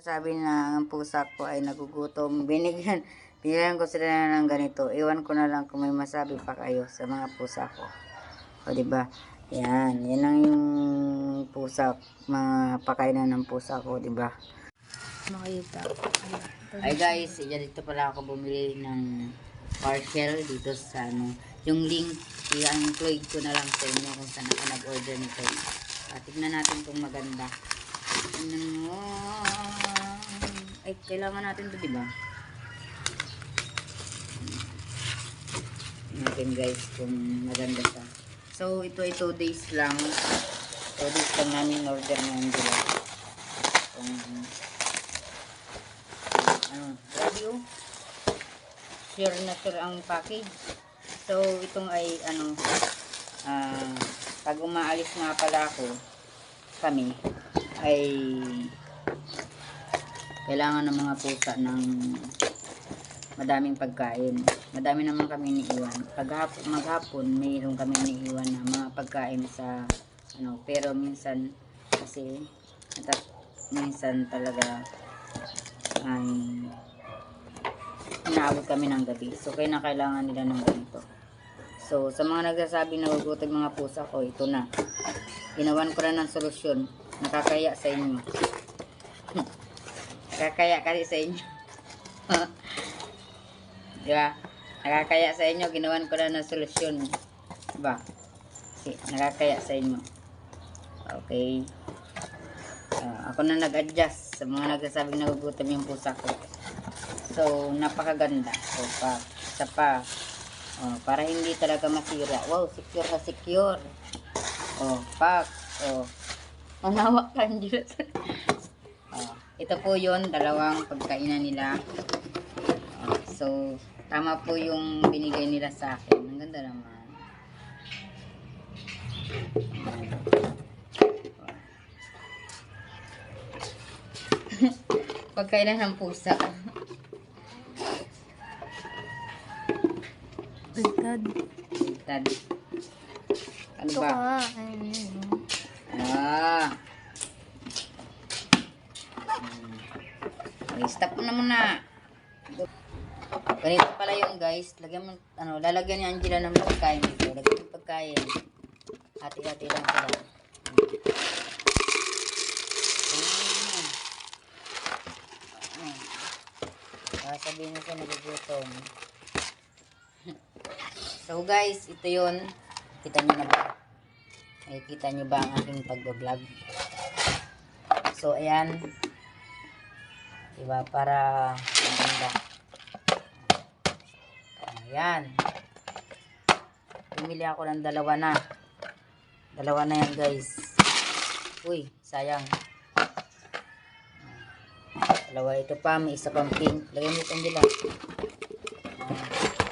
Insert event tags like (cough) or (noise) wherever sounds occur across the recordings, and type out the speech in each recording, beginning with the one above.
Sabi na ang pusa ko ay nagugutom. (laughs) Binigyan, binigyan ko sila ng ganito. Iwan ko na lang kung may masabi pa kayo sa mga pusa ko. O, di ba? Yan. Yan ang yung pusa, mga pakainan ng pusa ko, di ba? Makita. Ay guys, yan dito pala ako bumili ng parcel dito sa ano. Yung link, i-include ko na lang sa inyo kung saan ako nag-order nito. Uh, tignan natin kung maganda. Ay, kailangan natin to, di ba? Tignan natin guys kung maganda siya. So, ito ay 2 days lang. 2 days lang namin order ng Angela. Kung ano, grabe. Sure na sure ang package. So, itong ay, ano, ah, pag umaalis nga pala ako, kami, ay kailangan ng mga pusa ng madaming pagkain. Madami naman kami iniiwan. Pag maghapon, mayroon kami iniiwan na mga pagkain sa, ano, pero minsan, kasi, natap, minsan talaga, ay inaabot kami ng gabi. So, kaya na kailangan nila ng ganito. So, sa mga nagsasabing nagugutom mga pusa ko, ito na. Ginawan ko na ng solusyon. Nakakaya sa inyo. Nakakaya kasi sa inyo. (laughs) Di ba? Nakakaya sa inyo. Ginawan ko na ng solusyon. Di ba? Kasi, nakakaya sa inyo. Okay. Ah, ako na nag-adjust sa mga nagsasabing nagugutom yung pusa ko. So, napakaganda. So, pa, isa pa. Oh, para hindi talaga masira. Wow, secure na secure. Oh, pak. Oh. Manawak ka, Diyos. oh, ito po yon dalawang pagkainan nila. Oh, so, tama po yung binigay nila sa akin. Ang ganda naman. (laughs) Pagkainan ng pusa. Baliktad. Tad. Ano Ito ba? ka. Ayun yun. Ah. Hmm. Okay, stop mo na muna. Ganito pala yung guys. Lagyan mo, ano, lalagyan ni Angela ng pagkain dito. Lagyan ng pagkain. Hati-hati lang sila. Ayan. Ayan. Ah, sabihin mo siya nagugutom. (laughs) So guys, ito yun. Kita nyo na ba? Nakikita nyo ba ang aking pag-vlog? So, ayan. Diba? Para maganda. Ayan. Bumili ako ng dalawa na. Dalawa na yan, guys. Uy, sayang. Dalawa ito pa. May isa pang pink. Lagyan mo itong dila.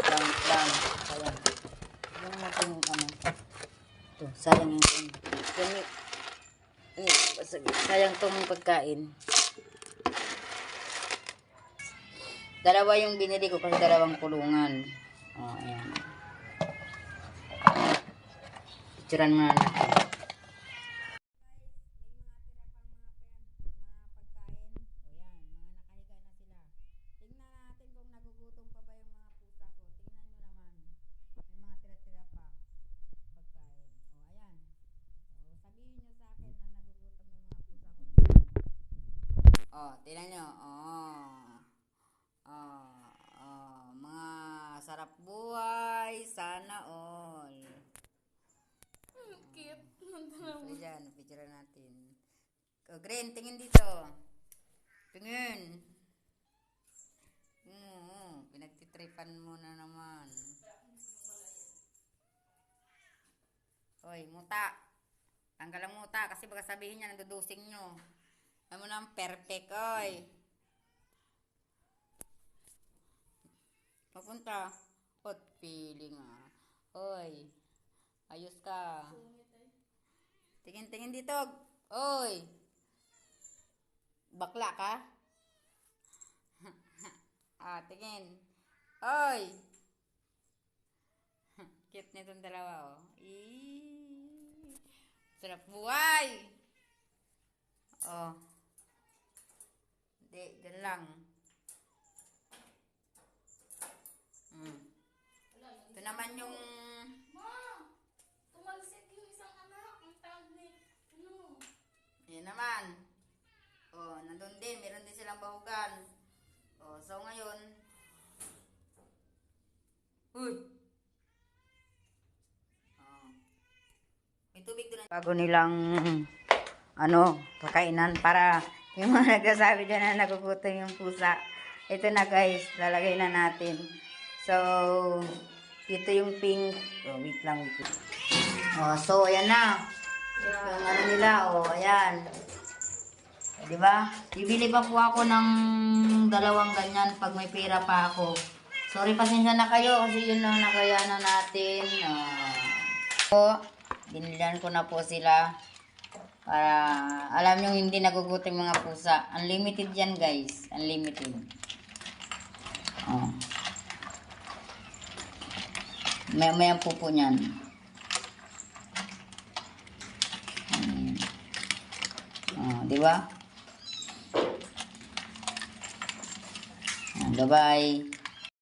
Lang, lang. Sayang. Lagyan natin yung ano. Ito, sayang yung ano. Yan, eh, basag. Sayang tong pagkain. Dalawa yung binili ko kasi dalawang kulungan. Oh, ayan. Picturean muna natin. Tingnan natin kung nagugutom pa ba yung mga pusa ko. Tingnan nyo naman. May mga tira-tira pa. Pagkain. O, ayan. O, sabihin nyo sa akin na nagugutom yung mga pusa ko. O, tingnan nyo. O. O. O. Mga sarap buhay. Sana all. Cute. So, dyan. Picture natin. O, Green, tingin dito. Tingin. Oo, pinagtitripan mo na naman. Hoy, muta. Tanggal ang muta kasi baka sabihin niya nandudusing nyo. Na ang perfect, oy. Papunta. Hot feeling ah. Oy. Ayos ka. Tingin-tingin dito. Oy. Bakla ka? (laughs) ah, tingin. Oy! Cute nitong dalawa, oh. Eee. Sarap buhay! Oh. Hindi, dyan lang. Mm. Ito naman yung... Ma! Tumalsik yung isang anak. Ang tawag ni... Ano? Yan naman. Oh, nandun din. Meron din silang bahugan. Oh, so ngayon... Uy! Oh. May tubig doon. Bago nilang ano, kakainan para yung mga (laughs) nagsasabi dyan na nagugutom yung pusa. Ito na guys, lalagay na natin. So, ito yung pink. Oh, wait lang, wait. Oh, so, ayan na. Yung ano nila, oh, ayan. Eh, Di ba? Bibili pa po ako ng dalawang ganyan pag may pera pa ako. Sorry, pasensya na kayo kasi yun lang nakaya na natin. Ah. po, binilihan ko na po sila para alam nyo hindi nagugutom mga pusa. Unlimited yan guys. Unlimited. Oh. May may ang pupo niyan. Hmm. Oh, di ba? Ah, Bye-bye.